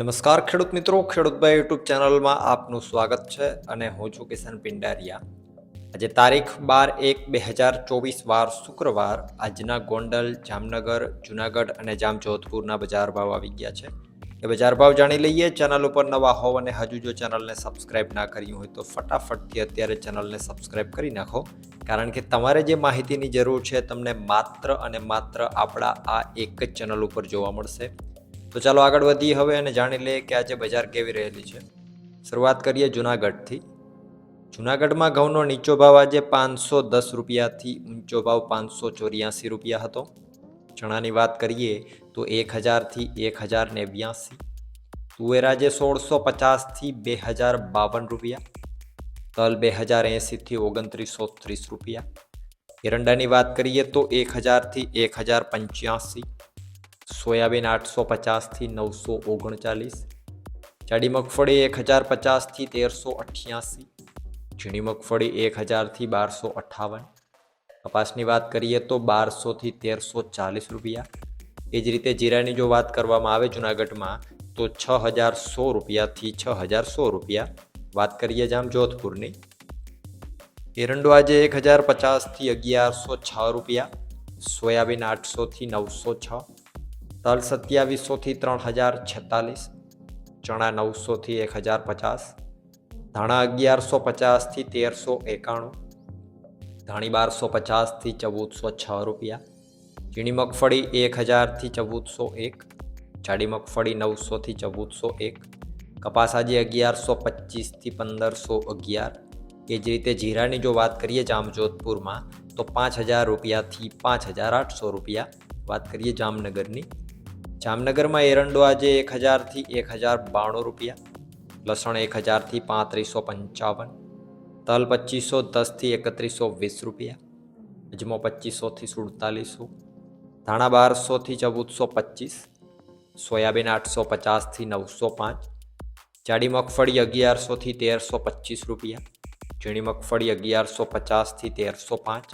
નમસ્કાર ખેડૂત મિત્રો ખેડૂતભાઈ યુટ્યુબ ચેનલમાં આપનું સ્વાગત છે અને હું છું કિશન પિંડારિયા. આજે તારીખ બાર એક બે હજાર ચોવીસ, વાર શુક્રવાર આજના ગોંડલ, જામનગર, જુનાગઢ અને જામજોધપુરના બજાર ભાવ આવી ગયા છે. એ બજાર ભાવ જાણી લઈએ. ચેનલ ઉપર નવા હોવ અને હજુ જો ચેનલને સબસ્ક્રાઇબ ના કર્યું હોય તો ફટાફટથી અત્યારે ચેનલને સબસ્ક્રાઇબ કરી નાખો. કારણ કે તમારે જે માહિતીની જરૂર છે, તમને માત્ર અને માત્ર આપણા આ એક જ ચેનલ ઉપર જોવા મળશે. તો ચાલો આગળ વધીએ હવે અને જાણી લઈએ કે આજે બજાર કેવી રહેલી છે. શરૂઆત કરીએ જુનાગઢથી. જુનાગઢમાં ઘઉંનો નીચો ભાવ આજે પાંચસો દસ રૂપિયાથી ઊંચો ભાવ પાંચસો ચોર્યાસી રૂપિયા હતો. ચણાની વાત કરીએ તો એક હજારથી એક હજાર નેવ્યાસી તુવેર આજે સોળસો પચાસથી બે હજાર બાવન રૂપિયા. તલ બે હજાર એંસીથી ઓગણત્રીસો ત્રીસ રૂપિયા. એરંડાની વાત કરીએ તો એક હજારથી એક હજાર પંચ્યાસી. સોયાબીન આઠસો પચાસથી નવસો ઓગણચાલીસ, જાડી મગફળી એક હજાર પચાસથી તેરસો અઠ્યાસી, ઝીણી મગફળી એક હજારથી બારસો અઠ્ઠાવન કપાસની વાત કરીએ તો બારસોથી તેરસો ચાલીસ રૂપિયા. એ જ રીતે જીરાની જો વાત કરવામાં આવે જુનાગઢમાં, તો છ હજાર સો રૂપિયાથી છ હજાર સો રૂપિયા. વાત કરીએ જામ જોધપુરની. એરંડો આજે એક હજાર પચાસથી અગિયારસો છ રૂપિયા, સોયાબીન આઠસોથી નવસો છ તલ સત્યાવીસોથી ત્રણ હજાર છેતાલીસ, ચણા નવસોથી એક હજાર પચાસ, ધાણા અગિયારસો પચાસથી તેરસો એકાણું, ધાણી બારસો પચાસથી ચૌદસો છ રૂપિયા ઝીણી મગફળી એક હજારથી ચૌદસો એક, જાડી મગફળી નવસોથી ચૌદસો એક, કપાસ આજે અગિયારસો પચીસથી પંદરસો અગિયાર. એ જ રીતે જીરાની જો વાત કરીએ જામજોધપુરમાં, તો પાંચ હજાર રૂપિયાથી પાંચ હજાર આઠસો રૂપિયા વાત કરીએ જામનગરની. જામનગરમાં એરંડો આજે એક હજારથી એક હજાર બાણું રૂપિયા, લસણ એક હજારથી પાંત્રીસો પંચાવન, તલ પચીસો દસથી એકત્રીસો વીસ રૂપિયા, અજમો પચીસોથી સુડતાલીસો, ધાણા બારસોથી ચૌદસો પચીસ, સોયાબીન આઠસો પચાસથી નવસો પાંચ, જાડી મગફળી અગિયારસોથી તેરસો પચીસ રૂપિયા, ઝીણી મગફળી અગિયારસો પચાસથી તેરસો પાંચ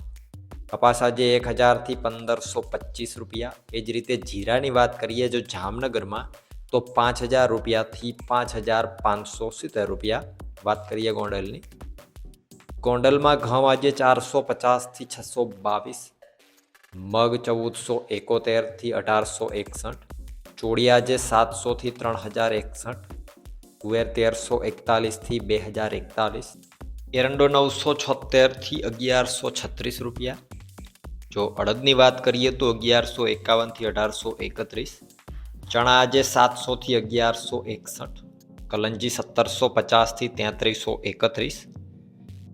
કપાસ આજે એક હજારથી પંદરસો પચીસ રૂપિયા. એ જ રીતે જીરાની વાત કરીએ જો જામનગરમાં, તો પાંચ હજાર રૂપિયાથી પાંચ હજાર પાંચસો સિત્તેર રૂપિયા વાત કરીએ ગોંડલની. ગોંડલમાં ઘઉં આજે ચારસો પચાસથી છસો બાવીસ, મગ ચૌદસો એકોતેરથી અઢારસો એકસઠ, ચોળી આજે સાતસોથી ત્રણ હજાર એકસઠ, તુવેર તેરસો એકતાલીસથી બે હજાર એકતાલીસ, એરંડો નવસો છોતેરથી અગિયારસો છત્રીસ રૂપિયા જો અડદની વાત કરીએ તો અગિયારસો એકાવનથી અઢારસો એકત્રીસ, ચણા આજે સાતસોથી અગિયારસો એકસઠ, કલંજી સત્તરસો પચાસથી તેત્રીસો એકત્રીસ.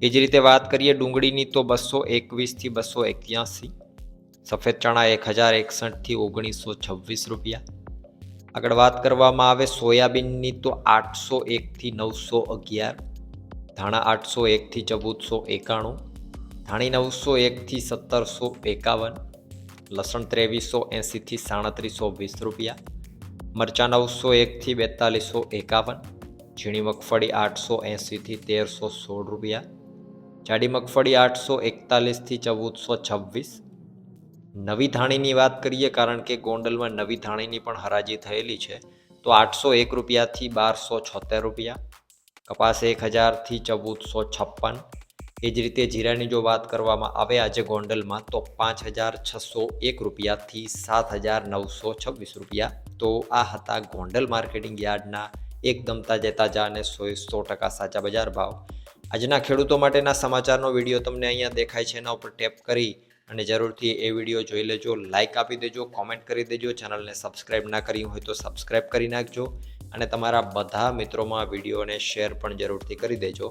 એ જ રીતે વાત કરીએ ડુંગળીની તો બસો એકવીસથી બસો એક્યાસી, સફેદ ચણા એક હજાર એકસઠથી ઓગણીસો છવ્વીસ રૂપિયા. આગળ વાત કરવામાં આવે સોયાબીનની તો આઠસો એકથી નવસો અગિયાર, ધાણા આઠસો એકથી ચૌદસો એકાણું ધાણી નવસો એકથી સત્તરસો એકાવન, લસણ ત્રેવીસો એંસીથી સાડત્રીસો વીસ રૂપિયા, મરચાં નવસો એકથી બેતાલીસો એકાવન, ઝીણી મગફળી આઠસો એંસીથી તેરસો સોળ રૂપિયા, જાડી મગફળી આઠસો એકતાલીસથી ચૌદસો છવ્વીસ. નવી ધાણીની વાત કરીએ કારણ કે ગોંડલમાં નવી ધાણીની પણ હરાજી થયેલી છે, તો આઠસો એક રૂપિયાથી બારસો છોતેર રૂપિયા, કપાસ એક હજારથી ચૌદસો છપ્પન એ જ રીતે જીરાની જો વાત કરવામાં આવે આજે ગોંડલમાં, તો પાંચ હજાર છસો એક રૂપિયાથી સાત હજાર નવસો છવ્વીસ રૂપિયા. તો આ હતા ગોંડલ માર્કેટિંગ યાર્ડના એકદમ તાજા તાજા અને સો સો ટકા સાચા બજાર ભાવ. આજના ખેડૂતો માટેના સમાચારનો વીડિયો તમને અહીંયા દેખાય છે, એના ઉપર ટેપ કરી અને જરૂરથી એ વીડિયો જોઈ લેજો લાઇક આપી દેજો, કોમેન્ટ કરી દેજો, ચેનલને સબસ્ક્રાઇબ ના કરી હોય તો સબસ્ક્રાઇબ કરી નાખજો અને તમારા બધા મિત્રોમાં વિડીયોને શેર પણ જરૂરથી કરી દેજો.